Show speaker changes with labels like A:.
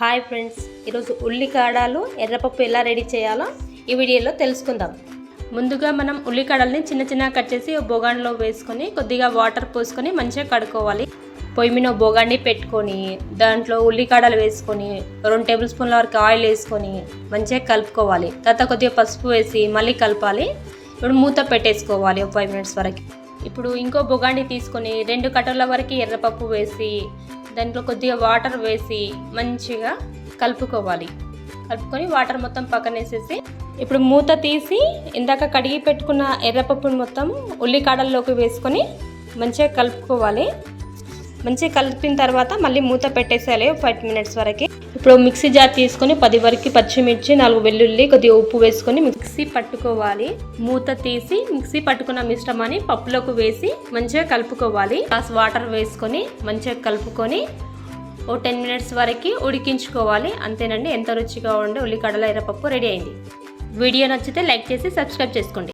A: Hi friends ఈరోజు ఉల్లికాడలు ఎర్రపప్పు ఎలా రెడీ చేయాలో ఈ వీడియోలో తెలుసుకుందాం. ముందుగా మనం ఉల్లికాడల్ని చిన్న చిన్న కట్ చేసి బొగాన్లో వేసుకొని కొద్దిగా వాటర్ పోసుకొని మంచిగా కడుక్కోవాలి. పొయ్యి మీద బొగాన్ని పెట్టుకొని దాంట్లో ఉల్లికాడలు వేసుకొని రెండు టేబుల్ స్పూన్ల వరకు ఆయిల్ వేసుకొని మంచిగా కలుపుకోవాలి. తర్వాత కొద్దిగా పసుపు వేసి మళ్ళీ కలపాలి. ఇప్పుడు మూత పెట్టేసుకోవాలి ఒక ఫైవ్ మినిట్స్ వరకు. ఇప్పుడు ఇంకో బొగాండి తీసుకొని రెండు కట్టల వరకు ఎర్రపప్పు వేసి దాంట్లో కొద్దిగా వాటర్ వేసి మంచిగా కలుపుకోవాలి. కలుపుకొని వాటర్ మొత్తం పక్కన వేసేసి ఇప్పుడు మూత తీసి ఇందాక కడిగి పెట్టుకున్న ఎర్రపప్పును మొత్తం ఉల్లికాడల్లోకి వేసుకొని మంచిగా కలుపుకోవాలి. మంచిగా కలిపిన తర్వాత మళ్ళీ మూత పెట్టేసేయాలి ఫైవ్ మినిట్స్ వరకు. ఇప్పుడు మిక్సీ జార్ తీసుకొని పది వరకు పచ్చిమిర్చి నాలుగు వెల్లుల్లి కొద్దిగా ఉప్పు వేసుకొని మిక్సీ పట్టుకోవాలి. మూత తీసి మిక్సీ పట్టుకున్న మిశ్రమాన్ని పప్పులోకి వేసి మంచిగా కలుపుకోవాలి. గ్లాస్ వాటర్ వేసుకొని మంచిగా కలుపుకొని ఓ టెన్ మినిట్స్ వరకు ఉడికించుకోవాలి. అంతేనండి ఎంత రుచిగా ఉండే ఉల్లిగడ్డల ఎర్రపప్పు రెడీ అయింది. వీడియో నచ్చితే లైక్ చేసి సబ్స్క్రైబ్ చేసుకోండి.